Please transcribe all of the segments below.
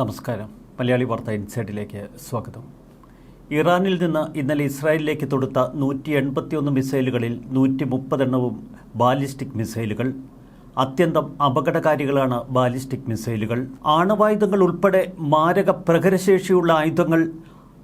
നമസ്കാരം. മലയാളി വാർത്ത ഇൻസൈഡിലേക്ക് സ്വാഗതം. ഇറാനിൽ നിന്ന് ഇന്നലെ ഇസ്രായേലിലേക്ക് തൊടുത്ത നൂറ്റി എൺപത്തിയൊന്ന് മിസൈലുകളിൽ നൂറ്റി മുപ്പതെണ്ണവും ബാലിസ്റ്റിക് മിസൈലുകൾ. അത്യന്തം അപകടകാരികളാണ് ബാലിസ്റ്റിക് മിസൈലുകൾ. ആണവായുധങ്ങൾ ഉൾപ്പെടെ മാരക പ്രഹരശേഷിയുള്ള ആയുധങ്ങൾ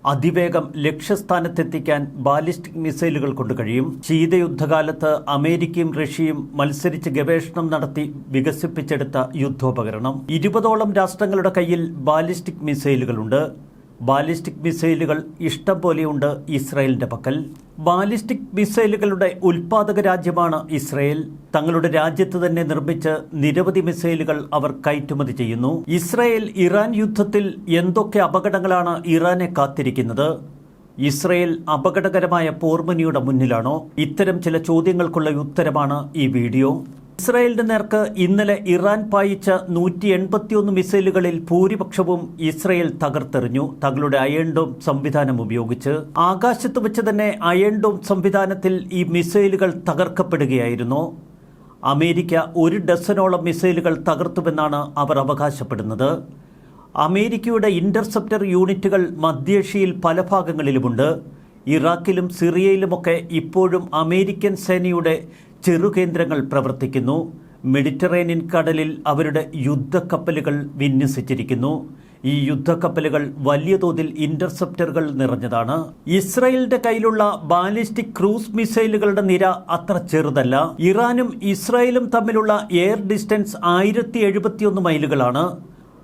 അതിവേഗം ലക്ഷ്യസ്ഥാനത്തെത്തിക്കാൻ ബാലിസ്റ്റിക് മിസൈലുകൾ കൊണ്ട് കഴിയും. ശീതയുദ്ധകാലത്ത് അമേരിക്കയും റഷ്യയും മത്സരിച്ച് ഗവേഷണം നടത്തി വികസിപ്പിച്ചെടുത്ത യുദ്ധോപകരണം. ഇരുപതോളം രാഷ്ട്രങ്ങളുടെ കയ്യിൽ ബാലിസ്റ്റിക് മിസൈലുകളുണ്ട്. ബാലിസ്റ്റിക് മിസൈലുകൾ ഇഷ്ടം പോലെയുണ്ട് ഇസ്രായേലിന്റെ പക്കൽ. ബാലിസ്റ്റിക് മിസൈലുകളുടെ ഉൽപാദക രാജ്യമാണ് ഇസ്രായേൽ. തങ്ങളുടെ രാജ്യത്ത് തന്നെ നിർമ്മിച്ച് നിരവധി മിസൈലുകൾ അവർ കയറ്റുമതി ചെയ്യുന്നു. ഇസ്രായേൽ ഇറാൻ യുദ്ധത്തിൽ എന്തൊക്കെ അപകടങ്ങളാണ് ഇറാനെ കാത്തിരിക്കുന്നത്? ഇസ്രയേൽ അപകടകരമായ പോർമനിയുടെ മുന്നിലാണോ? ഇത്തരം ചില ചോദ്യങ്ങൾക്കുള്ള ഉത്തരമാണ് ഈ വീഡിയോ. ഇസ്രായേലിന്റെ നേർക്ക് ഇന്നലെ ഇറാൻ പായിച്ച നൂറ്റി എൺപത്തിയൊന്ന് മിസൈലുകളിൽ ഭൂരിപക്ഷവും ഇസ്രായേൽ തകർത്തെറിഞ്ഞു. തങ്ങളുടെ അയൺഡോം സംവിധാനം ഉപയോഗിച്ച് ആകാശത്ത് വെച്ച് തന്നെ അയൺഡോം സംവിധാനത്തിൽ ഈ മിസൈലുകൾ തകർക്കപ്പെടുകയായിരുന്നു. അമേരിക്ക ഒരു ഡസനോളം മിസൈലുകൾ തകർത്തുവെന്നാണ് അവർ അവകാശപ്പെടുന്നത്. അമേരിക്കയുടെ ഇന്റർസെപ്റ്റർ യൂണിറ്റുകൾ മധ്യേഷ്യയിൽ പല ഭാഗങ്ങളിലുമുണ്ട്. ഇറാഖിലും സിറിയയിലുമൊക്കെ ഇപ്പോഴും അമേരിക്കൻ സേനയുടെ ചെറുകേന്ദ്രങ്ങൾ പ്രവർത്തിക്കുന്നു. മെഡിറ്ററേനിയൻ കടലിൽ അവരുടെ യുദ്ധക്കപ്പലുകൾ വിന്യസിച്ചിരിക്കുന്നു. ഈ യുദ്ധക്കപ്പലുകൾ വലിയ തോതിൽ ഇന്റർസെപ്റ്ററുകൾ നിറഞ്ഞതാണ്. ഇസ്രായേലിന്റെ കയ്യിലുള്ള ബാലിസ്റ്റിക് ക്രൂസ് മിസൈലുകളുടെ നിര അത്ര ചെറുതല്ല. ഇറാനും ഇസ്രായേലും തമ്മിലുള്ള എയർ ഡിസ്റ്റൻസ് ആയിരത്തി എഴുപത്തിയൊന്ന് മൈലുകളാണ്.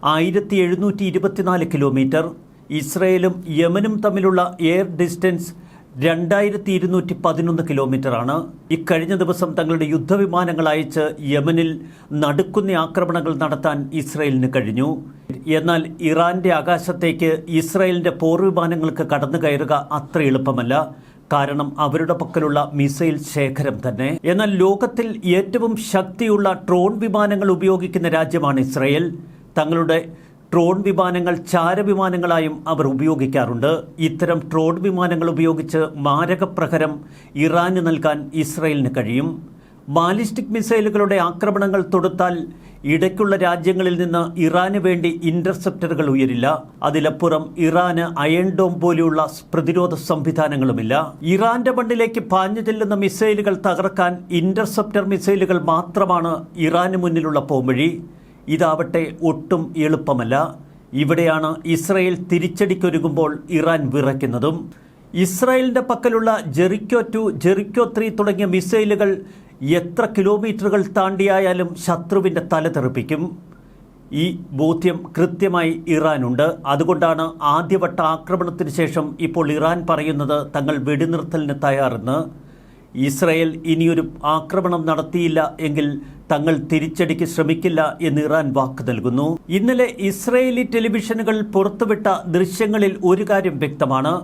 ആയിരത്തി എഴുന്നൂറ്റി ഇരുപത്തിനാല് കിലോമീറ്റർ. ഇസ്രയേലും യമനും തമ്മിലുള്ള എയർ ഡിസ്റ്റൻസ് രണ്ടായിരത്തി ഇരുന്നൂറ്റി പതിനൊന്ന് കിലോമീറ്ററാണ് ഇക്കഴിഞ്ഞ ദിവസം തങ്ങളുടെ യുദ്ധവിമാനങ്ങൾ അയച്ച് യമനിൽ നടുക്കുന്ന ആക്രമണങ്ങൾ നടത്താൻ ഇസ്രയേലിന് കഴിഞ്ഞു. എന്നാൽ ഇറാന്റെ ആകാശത്തേക്ക് ഇസ്രയേലിന്റെ പോർവിമാനങ്ങൾക്ക് കടന്നു കയറുക അത്ര എളുപ്പമല്ല. കാരണം അവരുടെ പക്കലുള്ള മിസൈൽ ശേഖരം തന്നെ. എന്നാൽ ലോകത്തിൽ ഏറ്റവും ശക്തിയുള്ള ട്രോൺ വിമാനങ്ങൾ ഉപയോഗിക്കുന്ന രാജ്യമാണ് ഇസ്രയേൽ. തങ്ങളുടെ ട്രോൺ വിമാനങ്ങൾ ചാരവിമാനങ്ങളായും അവർ ഉപയോഗിക്കാറുണ്ട്. ഇത്തരം ട്രോൺ വിമാനങ്ങൾ ഉപയോഗിച്ച് മാരകപ്രഹരം ഇറാന് നൽകാൻ ഇസ്രയേലിന് കഴിയും. ബാലിസ്റ്റിക് മിസൈലുകളുടെ ആക്രമണങ്ങൾ തൊടുത്താൽ ഇടയ്ക്കുള്ള രാജ്യങ്ങളിൽ നിന്ന് ഇറാന് വേണ്ടി ഇന്റർസെപ്റ്ററുകൾ ഉയരില്ല. അതിലപ്പുറം ഇറാന് അയൺഡോം പോലെയുള്ള പ്രതിരോധ സംവിധാനങ്ങളുമില്ല. ഇറാന്റെ മണ്ണിലേക്ക് പാഞ്ഞു ചെല്ലുന്ന മിസൈലുകൾ തകർക്കാൻ ഇന്റർസെപ്റ്റർ മിസൈലുകൾ മാത്രമാണ് ഇറാന് മുന്നിലുള്ള പോംവഴി. ഇതാവട്ടെ ഒട്ടും എളുപ്പമല്ല. ഇവിടെയാണ് ഇസ്രയേൽ തിരിച്ചടിക്കൊരുങ്ങുമ്പോൾ ഇറാൻ വിറയ്ക്കുന്നതും. ഇസ്രായേലിന്റെ പക്കലുള്ള ജെറിക്കോ ടു ജെറിക്കോ ത്രീ തുടങ്ങിയ മിസൈലുകൾ എത്ര കിലോമീറ്ററുകൾ താണ്ടിയായാലും ശത്രുവിന്റെ തല തെറിപ്പിക്കും. ഈ ബോധ്യം കൃത്യമായി ഇറാനുണ്ട്. അതുകൊണ്ടാണ് ആദ്യവട്ട ആക്രമണത്തിന് ശേഷം ഇപ്പോൾ ഇറാൻ പറയുന്നത് തങ്ങൾ വെടിനിർത്തലിന് തയ്യാറെന്ന്. ഇസ്രയേൽ ഇനിയൊരു ആക്രമണം നടത്തിയില്ല എങ്കിൽ തങ്ങൾ തിരിച്ചടിക്ക് ശ്രമിക്കില്ല എന്ന് ഇറാൻ വാക്ക് നൽകുന്നു. ഇന്നലെ ഇസ്രയേലി ടെലിവിഷനുകൾ പുറത്തുവിട്ട ദൃശ്യങ്ങളിൽ ഒരു കാര്യം വ്യക്തമാണ്.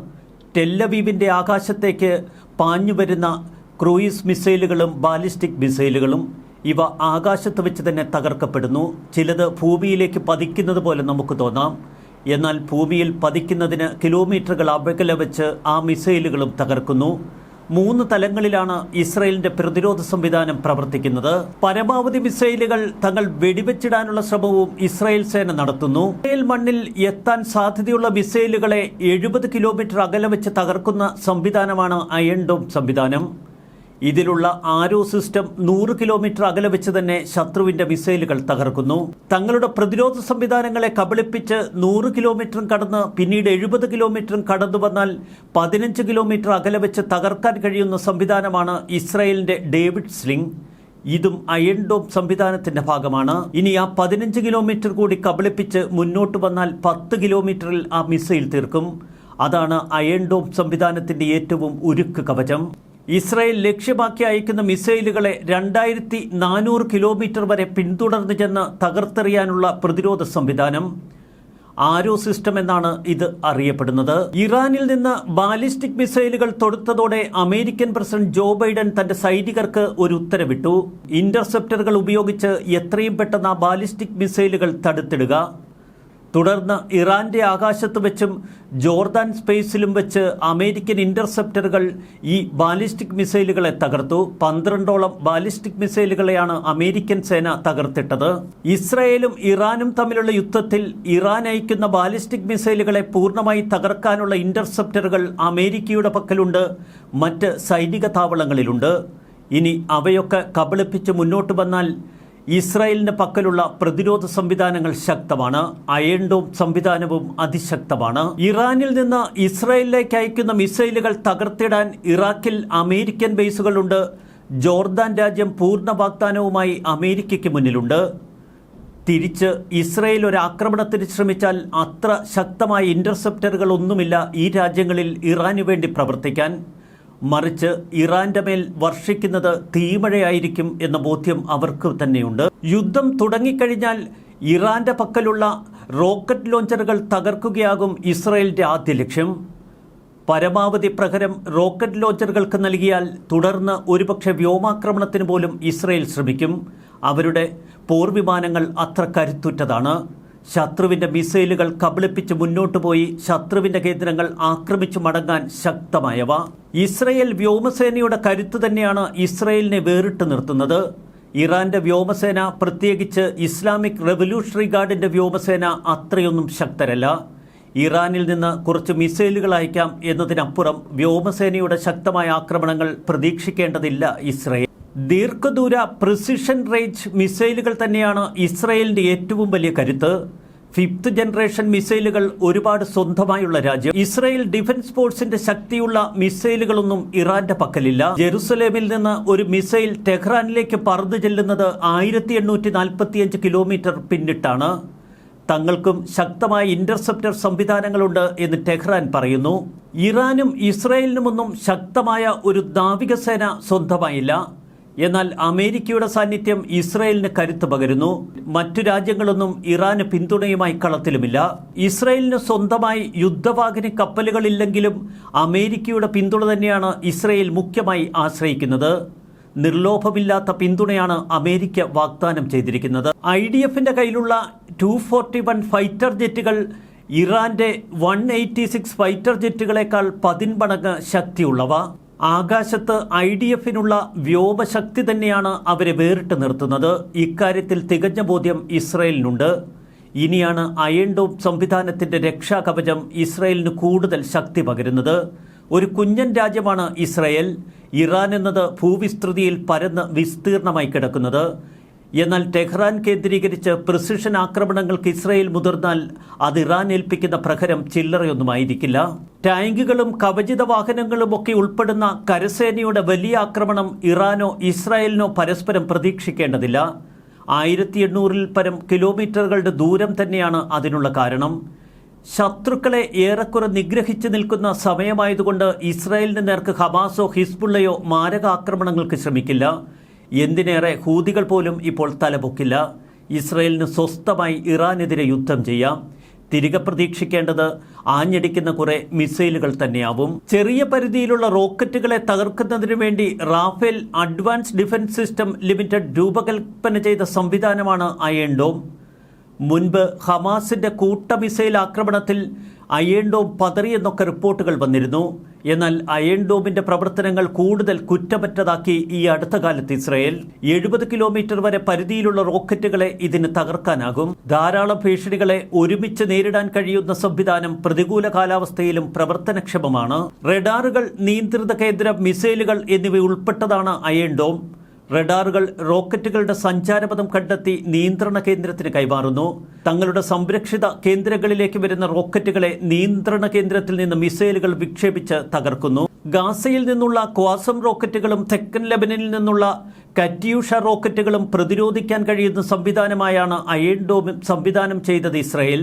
ടെല്ലവീവിന്റെ ആകാശത്തേക്ക് പാഞ്ഞുവരുന്ന ക്രൂയിസ് മിസൈലുകളും ബാലിസ്റ്റിക് മിസൈലുകളും ഇവ ആകാശത്ത് വെച്ച് തന്നെ തകർക്കപ്പെടുന്നു. ചിലത് ഭൂമിയിലേക്ക് പതിക്കുന്നത് പോലെ നമുക്ക് തോന്നാം. എന്നാൽ ഭൂമിയിൽ പതിക്കുന്നതിന് കിലോമീറ്ററുകൾ അകലെ വെച്ച് ആ മിസൈലുകളും തകർക്കുന്നു. മൂന്ന് തലങ്ങളിലാണ് ഇസ്രയേലിന്റെ പ്രതിരോധ സംവിധാനം പ്രവർത്തിക്കുന്നത്. പരമാവധി മിസൈലുകൾ തങ്ങൾ വെടിവെച്ചിടാനുള്ള ശ്രമവും ഇസ്രയേൽ സേന നടത്തുന്നു. ഇസ്രയേൽ മണ്ണിൽ എത്താൻ സാധ്യതയുള്ള മിസൈലുകളെ എഴുപത് കിലോമീറ്റർ അകലെ വെച്ച് തകർക്കുന്ന സംവിധാനമാണ് അയൺ ഡോം സംവിധാനം. ഇതിലുള്ള ആരോ സിസ്റ്റം നൂറ് കിലോമീറ്റർ അകലെ വെച്ച് തന്നെ ശത്രുവിന്റെ മിസൈലുകൾ തകർക്കുന്നു. തങ്ങളുടെ പ്രതിരോധ സംവിധാനങ്ങളെ കബളിപ്പിച്ച് നൂറ് കിലോമീറ്ററും കടന്ന് പിന്നീട് എഴുപത് കിലോമീറ്ററും കടന്നു വന്നാൽ പതിനഞ്ച് കിലോമീറ്റർ അകലെ വെച്ച് തകർക്കാൻ കഴിയുന്ന സംവിധാനമാണ് ഇസ്രായേലിന്റെ ഡേവിഡ് സ്ലിംഗ്. ഇതും അയൺ ഡോം സംവിധാനത്തിന്റെ ഭാഗമാണ്. ഇനി ആ പതിനഞ്ച് കിലോമീറ്റർ കൂടി കബളിപ്പിച്ച് മുന്നോട്ട് വന്നാൽ പത്ത് കിലോമീറ്ററിൽ ആ മിസൈൽ തീർക്കും. അതാണ് അയൺ ഡോം സംവിധാനത്തിന്റെ ഏറ്റവും ഉരുക്ക് കവചം. ഇസ്രായേൽ ലക്ഷ്യമാക്കി അയക്കുന്ന മിസൈലുകളെ രണ്ടായിരത്തി നാനൂറ് കിലോമീറ്റർ വരെ പിന്തുടർന്നു ചെന്ന് തകർത്തെറിയാനുള്ള പ്രതിരോധ സംവിധാനം. ആരോ സിസ്റ്റം എന്നാണ് ഇത് അറിയപ്പെടുന്നത്. ഇറാനിൽ നിന്ന് ബാലിസ്റ്റിക് മിസൈലുകൾ തൊടുത്തതോടെ അമേരിക്കൻ പ്രസിഡന്റ് ജോ ബൈഡൻ തന്റെ സൈനികർക്ക് ഒരു ഉത്തരവിട്ടു. ഇന്റർസെപ്റ്ററുകൾ ഉപയോഗിച്ച് എത്രയും പെട്ടെന്ന് ബാലിസ്റ്റിക് മിസൈലുകൾ തടുത്തിടുക. തുടർന്ന് ഇറാന്റെ ആകാശത്ത് വെച്ചും ജോർദാൻ സ്പേസിലും വെച്ച് അമേരിക്കൻ ഇന്റർസെപ്റ്ററുകൾ ഈ ബാലിസ്റ്റിക് മിസൈലുകളെ തകർത്തു. പന്ത്രണ്ടോളം ബാലിസ്റ്റിക് മിസൈലുകളെയാണ് അമേരിക്കൻ സേന തകർത്തിട്ടത്. ഇസ്രയേലും ഇറാനും തമ്മിലുള്ള യുദ്ധത്തിൽ ഇറാൻ അയക്കുന്ന ബാലിസ്റ്റിക് മിസൈലുകളെ പൂർണമായി തകർക്കാനുള്ള ഇന്റർസെപ്റ്ററുകൾ അമേരിക്കയുടെ പക്കലുണ്ട്. മറ്റ് സൈനിക താവളങ്ങളിലുണ്ട്. ഇനി അവയൊക്കെ കബളിപ്പിച്ച് മുന്നോട്ട് വന്നാൽ ഇസ്രായേലിന്റെ പക്കലുള്ള പ്രതിരോധ സംവിധാനങ്ങൾ ശക്തമാണ് അയൺഡോം സംവിധാനവും അതിശക്തമാണ്. ഇറാനിൽ നിന്ന് ഇസ്രായേലിലേക്ക് അയക്കുന്ന മിസൈലുകൾ തകർത്തിടാൻ ഇറാഖിൽ അമേരിക്കൻ ബേസുകളുണ്ട്. ജോർദാൻ രാജ്യം പൂർണ വാഗ്ദാനവുമായി അമേരിക്കയ്ക്ക് മുന്നിലുണ്ട്. തിരിച്ച് ഇസ്രയേൽ ഒരു ആക്രമണത്തിന് ശ്രമിച്ചാൽ അത്ര ശക്തമായ ഇന്റർസെപ്റ്ററുകൾ ഒന്നുമില്ല ഈ രാജ്യങ്ങളിൽ ഇറാനു വേണ്ടി പ്രവർത്തിക്കാൻ. മറിച്ച് ഇറാന്റെ മേൽ വർഷിക്കുന്നത് തീമഴയായിരിക്കും എന്ന ബോധ്യം അവർക്ക് തന്നെയുണ്ട്. യുദ്ധം തുടങ്ങിക്കഴിഞ്ഞാൽ ഇറാന്റെ പക്കലുള്ള റോക്കറ്റ് ലോഞ്ചറുകൾ തകർക്കുകയാകും ഇസ്രായേലിന്റെ ആദ്യ ലക്ഷ്യം. പരമാവധി പ്രഹരം റോക്കറ്റ് ലോഞ്ചറുകൾക്ക് നൽകിയാൽ തുടർന്ന് ഒരുപക്ഷെ വ്യോമാക്രമണത്തിന് പോലും ഇസ്രയേൽ ശ്രമിക്കും. അവരുടെ പോർവിമാനങ്ങൾ അത്ര കരുത്തുറ്റതാണ്. ശത്രുവിന്റെ മിസൈലുകൾ കബളിപ്പിച്ച് മുന്നോട്ടു പോയി ശത്രുവിന്റെ കേന്ദ്രങ്ങൾ ആക്രമിച്ചു മടങ്ങാൻ ശക്തമായവ. ഇസ്രയേൽ വ്യോമസേനയുടെ കരുത്ത് തന്നെയാണ് ഇസ്രയേലിനെ വേറിട്ട് നിർത്തുന്നത്. ഇറാന്റെ വ്യോമസേന പ്രത്യേകിച്ച് ഇസ്ലാമിക് റെവല്യൂഷണറി ഗാർഡിന്റെ വ്യോമസേന അത്രയൊന്നും ശക്തരല്ല. ഇറാനിൽ നിന്ന് കുറച്ച് മിസൈലുകൾ അയക്കാം എന്നതിനപ്പുറം വ്യോമസേനയുടെ ശക്തമായ ആക്രമണങ്ങൾ പ്രതീക്ഷിക്കേണ്ടതില്ല ഇസ്രയേൽ. ദീർഘദൂര പ്രിസിഷൻ റേഞ്ച് മിസൈലുകൾ തന്നെയാണ് ഇസ്രയേലിന്റെ ഏറ്റവും വലിയ കരുത്ത്. ഫിഫ്ത്ത് ജനറേഷൻ മിസൈലുകൾ ഒരുപാട് സ്വന്തമായുള്ള രാജ്യം. ഇസ്രായേൽ ഡിഫൻസ് ഫോഴ്സിന്റെ ശക്തിയുള്ള മിസൈലുകളൊന്നും ഇറാന്റെ പക്കലില്ല. ജെറുസലേമിൽ നിന്ന് ഒരു മിസൈൽ ടെഹ്റാനിലേക്ക് പറന്നു ചെല്ലുന്നത് ആയിരത്തി എണ്ണൂറ്റി നാൽപ്പത്തിയഞ്ച് കിലോമീറ്റർ പിന്നിട്ടാണ്. തങ്ങൾക്കും ശക്തമായ ഇന്റർസെപ്റ്റർ സംവിധാനങ്ങളുണ്ട് എന്ന് ടെഹ്റാൻ പറയുന്നു. ഇറാനും ഇസ്രയേലിനുമൊന്നും ശക്തമായ ഒരു നാവികസേന സ്വന്തമായില്ല. എന്നാൽ അമേരിക്കയുടെ സാന്നിധ്യം ഇസ്രയേലിന് കരുത്ത് പകരുന്നു. മറ്റു രാജ്യങ്ങളൊന്നും ഇറാന് പിന്തുണയുമായി കളത്തിലുമില്ല. ഇസ്രയേലിന് സ്വന്തമായി യുദ്ധവാഹന കപ്പലുകളില്ലെങ്കിലും അമേരിക്കയുടെ പിന്തുണ തന്നെയാണ് ഇസ്രയേൽ മുഖ്യമായി ആശ്രയിക്കുന്നത്. നിർലോഭമില്ലാത്ത പിന്തുണയാണ് അമേരിക്ക വാഗ്ദാനം ചെയ്തിരിക്കുന്നത്. ഐ ഡി എഫിന്റെ കയ്യിലുള്ള ടു ഫോർട്ടി വൺ ഫൈറ്റർ ജെറ്റുകൾ ഇറാന്റെ വൺ എയ്റ്റി സിക്സ് ഫൈറ്റർ ജെറ്റുകളെക്കാൾ പതിന്മടങ്ങ് ശക്തിയുള്ളവ. ആകാശത്ത് ഐ ഡി എഫിനുള്ള വ്യോമശക്തി തന്നെയാണ് അവരെ വേറിട്ട് നിർത്തുന്നത്. ഇക്കാര്യത്തിൽ തികഞ്ഞ ബോധ്യം ഇസ്രയേലിനുണ്ട്. ഇനിയാണ് അയൻഡോം സംവിധാനത്തിന്റെ രക്ഷാകവചം ഇസ്രയേലിന് കൂടുതൽ ശക്തി പകരുന്നത്. ഒരു കുഞ്ഞൻ രാജ്യമാണ് ഇസ്രയേൽ. ഇറാൻ എന്നത് ഭൂവിസ്തൃതിയിൽ പരന്ന് വിസ്തീർണമായി കിടക്കുന്നത്. എന്നാൽ ടെഹ്റാൻ കേന്ദ്രീകരിച്ച് പ്രിസിഷൻ ആക്രമണങ്ങൾക്ക് ഇസ്രയേൽ മുതിർന്നാൽ അത് ഇറാൻ ഏൽപ്പിക്കുന്ന പ്രഹരം ചില്ലറയൊന്നുമായിരിക്കില്ല. ടാങ്കുകളും കവചിത വാഹനങ്ങളും ഒക്കെ ഉൾപ്പെടുന്ന കരസേനയുടെ വലിയ ആക്രമണം ഇറാനോ ഇസ്രായേലിനോ പരസ്പരം പ്രതീക്ഷിക്കേണ്ടതില്ല. ആയിരത്തി എണ്ണൂറിൽ പരം കിലോമീറ്ററുകളുടെ ദൂരം തന്നെയാണ് അതിനുള്ള കാരണം. ശത്രുക്കളെ ഏറെക്കുറെ നിഗ്രഹിച്ചു നിൽക്കുന്ന സമയമായതുകൊണ്ട് ഇസ്രായേലിന് നേർക്ക് ഹമാസോ ഹിസ്ബുള്ളയോ മാരകാക്രമണങ്ങൾക്ക് ശ്രമിക്കില്ല. എന്തിനേറെ ഹൂതികൾ പോലും ഇപ്പോൾ തലപൊക്കില്ല. ഇസ്രയേലിന് സ്വസ്ഥമായി ഇറാനെതിരെ യുദ്ധം ചെയ്യാം. തിരികെ പ്രതീക്ഷിക്കേണ്ടത് ആഞ്ഞടിക്കുന്ന കുറെ മിസൈലുകൾ തന്നെയാവും. ചെറിയ പരിധിയിലുള്ള റോക്കറ്റുകളെ തകർക്കുന്നതിനു വേണ്ടി Rafael advance defence system limited രൂപകൽപ്പന ചെയ്ത സംവിധാനമാണ് അയൺഡോം മുൻപ് ഹമാസിന്റെ കൂട്ട മിസൈൽ ആക്രമണത്തിൽ അയൺ പതറിയെന്നൊക്കെ റിപ്പോർട്ടുകൾ വന്നിരുന്നു. എന്നാൽ അയൺ ഡോമിന്റെ പ്രവർത്തനങ്ങൾ കൂടുതൽ കുറ്റമറ്റതാക്കി ഈ അടുത്ത കാലത്ത് ഇസ്രയേൽ. എഴുപത് കിലോമീറ്റർ വരെ പരിധിയിലുള്ള റോക്കറ്റുകളെ ഇതിന് തകർക്കാനാകും. ധാരാളം ഭീഷണികളെ ഒരുമിച്ച് നേരിടാൻ കഴിയുന്ന സംവിധാനം പ്രതികൂല കാലാവസ്ഥയിലും പ്രവർത്തനക്ഷമമാണ്. റഡാറുകൾ നിയന്ത്രിത കേന്ദ്ര മിസൈലുകൾ എന്നിവ ഉൾപ്പെട്ടതാണ് അയൺ ഡോം റഡാറുകൾ റോക്കറ്റുകളുടെ സഞ്ചാരപഥം കണ്ടെത്തി നിയന്ത്രണ കേന്ദ്രത്തിന് കൈമാറുന്നു. തങ്ങളുടെ സംരക്ഷിത കേന്ദ്രങ്ങളിലേക്ക് വരുന്ന റോക്കറ്റുകളെ നിയന്ത്രണ കേന്ദ്രത്തിൽ നിന്ന് മിസൈലുകൾ വിക്ഷേപിച്ച് തകർക്കുന്നു. ഗാസയിൽ നിന്നുള്ള ക്വാസം റോക്കറ്റുകളും തെക്കൻ ലെബനിൽ നിന്നുള്ള കറ്റ്യൂഷ റോക്കറ്റുകളും പ്രതിരോധിക്കാൻ കഴിയുന്ന സംവിധാനമായാണ് അയൺ ഡോം സംവിധാനം ചെയ്തത് ഇസ്രയേൽ.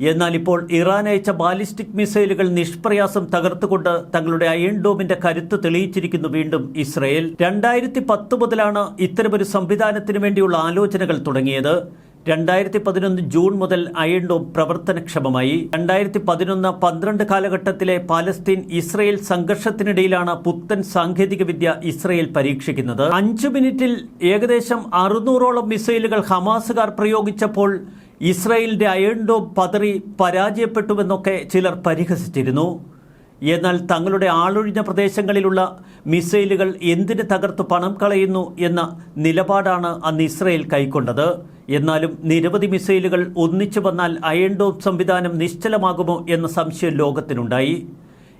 എന്നാൽ ഇപ്പോൾ ഇറാൻ അയച്ച ബാലിസ്റ്റിക് മിസൈലുകൾ നിഷ്പ്രയാസം തകർത്തുകൊണ്ട് തങ്ങളുടെ അയൺ ഡോമിന്റെ കരുത്ത് തെളിയിച്ചിരിക്കുന്നു വീണ്ടും ഇസ്രയേൽ. രണ്ടായിരത്തി പത്ത് മുതലാണ് ഇത്തരമൊരു സംവിധാനത്തിന് വേണ്ടിയുള്ള ആലോചനകൾ തുടങ്ങിയത്. രണ്ടായിരത്തി പതിനൊന്ന് ജൂൺ മുതൽ അയൺ ഡോം പ്രവർത്തനക്ഷമമായി. രണ്ടായിരത്തി പതിനൊന്ന് പന്ത്രണ്ട് കാലഘട്ടത്തിലെ പാലസ്തീൻ ഇസ്രയേൽ സംഘർഷത്തിനിടയിലാണ് പുത്തൻ സാങ്കേതികവിദ്യ ഇസ്രയേൽ പരീക്ഷിക്കുന്നത്. അഞ്ചു മിനിറ്റിൽ ഏകദേശം അറുന്നൂറോളം മിസൈലുകൾ ഹമാസുകാർ പ്രയോഗിച്ചപ്പോൾ ഇസ്രായേലിന്റെ അയൺ ഡോം പതറി പരാജയപ്പെട്ടുവെന്നൊക്കെ ചിലർ പരിഹസിച്ചിരുന്നു. എന്നാൽ തങ്ങളുടെ ആളൊഴിഞ്ഞ പ്രദേശങ്ങളിലുള്ള മിസൈലുകൾ എന്തിന് തകർത്ത് പണം കളയുന്നു എന്ന നിലപാടാണ് അന്ന് ഇസ്രയേൽ കൈക്കൊണ്ടത്. എന്നാലും നിരവധി മിസൈലുകൾ ഒന്നിച്ചു വന്നാൽ അയൺ ഡോം സംവിധാനം നിശ്ചലമാകുമോ എന്ന സംശയം ലോകത്തിനുണ്ടായി.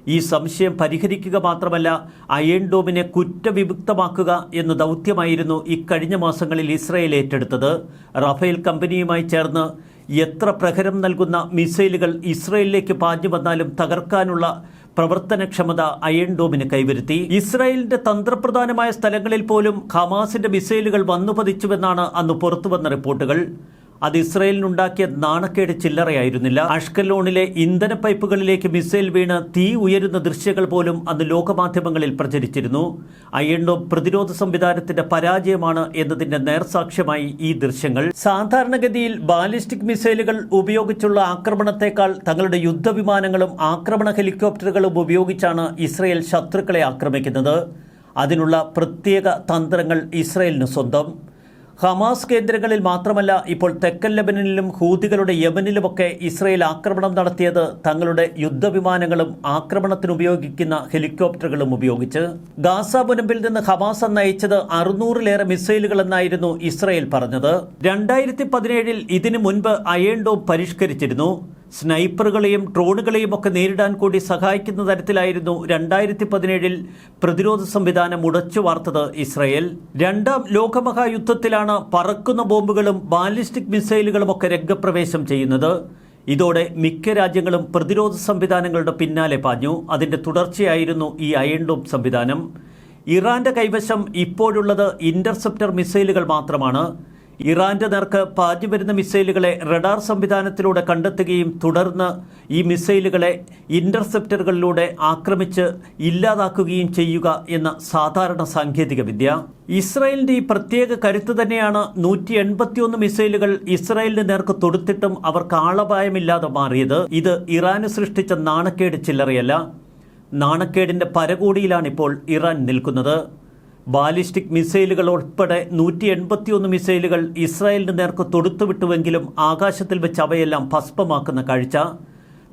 ഈ സംശയം പരിഹരിക്കുക മാത്രമല്ല അയൺ ഡോമിനെ കുറ്റവിമുക്തമാക്കുക എന്ന ദൗത്യമായിരുന്നു ഇക്കഴിഞ്ഞ മാസങ്ങളിൽ ഇസ്രയേൽ ഏറ്റെടുത്തത്. റഫേൽ കമ്പനിയുമായി ചേർന്ന് എത്ര പ്രഹരം നൽകുന്ന മിസൈലുകൾ ഇസ്രയേലിലേക്ക് പാഞ്ഞു വന്നാലും തകർക്കാനുള്ള പ്രവർത്തനക്ഷമത അയൺ ഡോമിന് കൈവരുത്തി. ഇസ്രായേലിന്റെ തന്ത്രപ്രധാനമായ സ്ഥലങ്ങളിൽ പോലും ഹമാസിന്റെ മിസൈലുകൾ വന്നു പതിച്ചുവെന്നാണ് അന്ന് പുറത്തുവന്ന റിപ്പോർട്ടുകൾ. അത് ഇസ്രയേലിനുണ്ടാക്കിയ നാണക്കേട് ചില്ലറയായിരുന്നില്ല. അഷ്കലോണിലെ ഇന്ധന പൈപ്പുകളിലേക്ക് മിസൈൽ വീണ് തീ ഉയരുന്ന ദൃശ്യങ്ങൾ പോലും അന്ന് ലോകമാധ്യമങ്ങളിൽ പ്രചരിച്ചിരുന്നു. അയണ്ണോ പ്രതിരോധ സംവിധാനത്തിന്റെ പരാജയമാണ് എന്നതിന്റെ നേർസാക്ഷ്യമായി ഈ ദൃശ്യങ്ങൾ. സാധാരണഗതിയിൽ ബാലിസ്റ്റിക് മിസൈലുകൾ ഉപയോഗിച്ചുള്ള ആക്രമണത്തെക്കാൾ തങ്ങളുടെ യുദ്ധവിമാനങ്ങളും ആക്രമണ ഹെലികോപ്റ്ററുകളും ഉപയോഗിച്ചാണ് ഇസ്രയേൽ ശത്രുക്കളെ ആക്രമിക്കുന്നത്. അതിനുള്ള പ്രത്യേക തന്ത്രങ്ങൾ ഇസ്രയേലിന് സ്വന്തം. ഹമാസ് കേന്ദ്രങ്ങളിൽ മാത്രമല്ല ഇപ്പോൾ തെക്കൻ ലെബനനിലും ഹൂതികളുടെ യമനിലുമൊക്കെ ഇസ്രയേൽ ആക്രമണം നടത്തിയത് തങ്ങളുടെ യുദ്ധവിമാനങ്ങളും ആക്രമണത്തിന് ഉപയോഗിക്കുന്ന ഹെലികോപ്റ്ററുകളും ഉപയോഗിച്ച്. ഗാസ മുനമ്പിൽ നിന്ന് ഹമാസ് അയച്ചത് അറുന്നൂറിലേറെ മിസൈലുകൾ എന്നായിരുന്നു ഇസ്രയേൽ പറഞ്ഞത്. രണ്ടായിരത്തി പതിനേഴിൽ ഇതിനു മുൻപ് അയേൺ ഡോം പരിഷ്കരിച്ചിരുന്നു. സ്നൈപ്പറുകളെയും ഡ്രോണുകളെയും ഒക്കെ നേരിടാൻ കൂടി സഹായിക്കുന്ന തരത്തിലായിരുന്നു രണ്ടായിരത്തി പതിനേഴിൽ പ്രതിരോധ സംവിധാനം ഉടച്ചു വാർത്തത് ഇസ്രയേൽ. രണ്ടാം ലോകമഹായുദ്ധത്തിലാണ് പറക്കുന്ന ബോംബുകളും ബാലിസ്റ്റിക് മിസൈലുകളും ഒക്കെ രംഗപ്രവേശം ചെയ്യുന്നത്. ഇതോടെ മിക്ക രാജ്യങ്ങളും പ്രതിരോധ സംവിധാനങ്ങളുടെ പിന്നാലെ പാഞ്ഞു. അതിന്റെ തുടർച്ചയായിരുന്നു ഈ അയൺഡോം സംവിധാനം. ഇറാന്റെ കൈവശം ഇപ്പോഴുള്ളത് ഇന്റർസെപ്റ്റർ മിസൈലുകൾ മാത്രമാണ്. ഇറാന്റെ നേർക്ക് പാഞ്ഞു വരുന്ന മിസൈലുകളെ റഡാർ സംവിധാനത്തിലൂടെ കണ്ടെത്തുകയും തുടർന്ന് ഈ മിസൈലുകളെ ഇന്റർസെപ്റ്ററുകളിലൂടെ ആക്രമിച്ച് ഇല്ലാതാക്കുകയും ചെയ്യുക എന്ന സാധാരണ സാങ്കേതിക വിദ്യ ഇസ്രായേലിന്റെ ഈ പ്രത്യേക കരുത്ത് തന്നെയാണ് നൂറ്റി എൺപത്തിയൊന്ന് മിസൈലുകൾ ഇസ്രായേലിന് നേർക്ക് തൊടുത്തിട്ടും അവർക്ക് ആളപായമില്ലാതെ മാറിയത്. ഇത് ഇറാന് സൃഷ്ടിച്ച നാണക്കേട് ചില്ലറയല്ല. നാണക്കേടിന്റെ പരകോടിയിലാണ് ഇപ്പോൾ ഇറാൻ നിൽക്കുന്നത്. ബാലിസ്റ്റിക് മിസൈലുകൾ ഉൾപ്പെടെ നൂറ്റി എൺപത്തിയൊന്ന് മിസൈലുകൾ ഇസ്രായേലിന് നേർക്ക് തൊടുത്തുവിട്ടുവെങ്കിലും ആകാശത്തിൽ വെച്ച് അവയെല്ലാം ഭസ്മമാക്കുന്ന കാഴ്ച.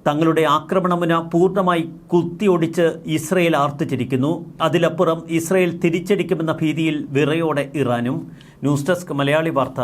തങ്ങളുടെ ആക്രമണമുന പൂർണമായി കുത്തിയൊടിച്ച് ഇസ്രയേൽ ആർത്തിച്ചിരിക്കുന്നു. അതിലപ്പുറം ഇസ്രയേൽ തിരിച്ചടിക്കുമെന്ന ഭീതിയിൽ വിറയോടെ ഇറാനും. ന്യൂസ് ഡെസ്ക് മലയാളി വാർത്ത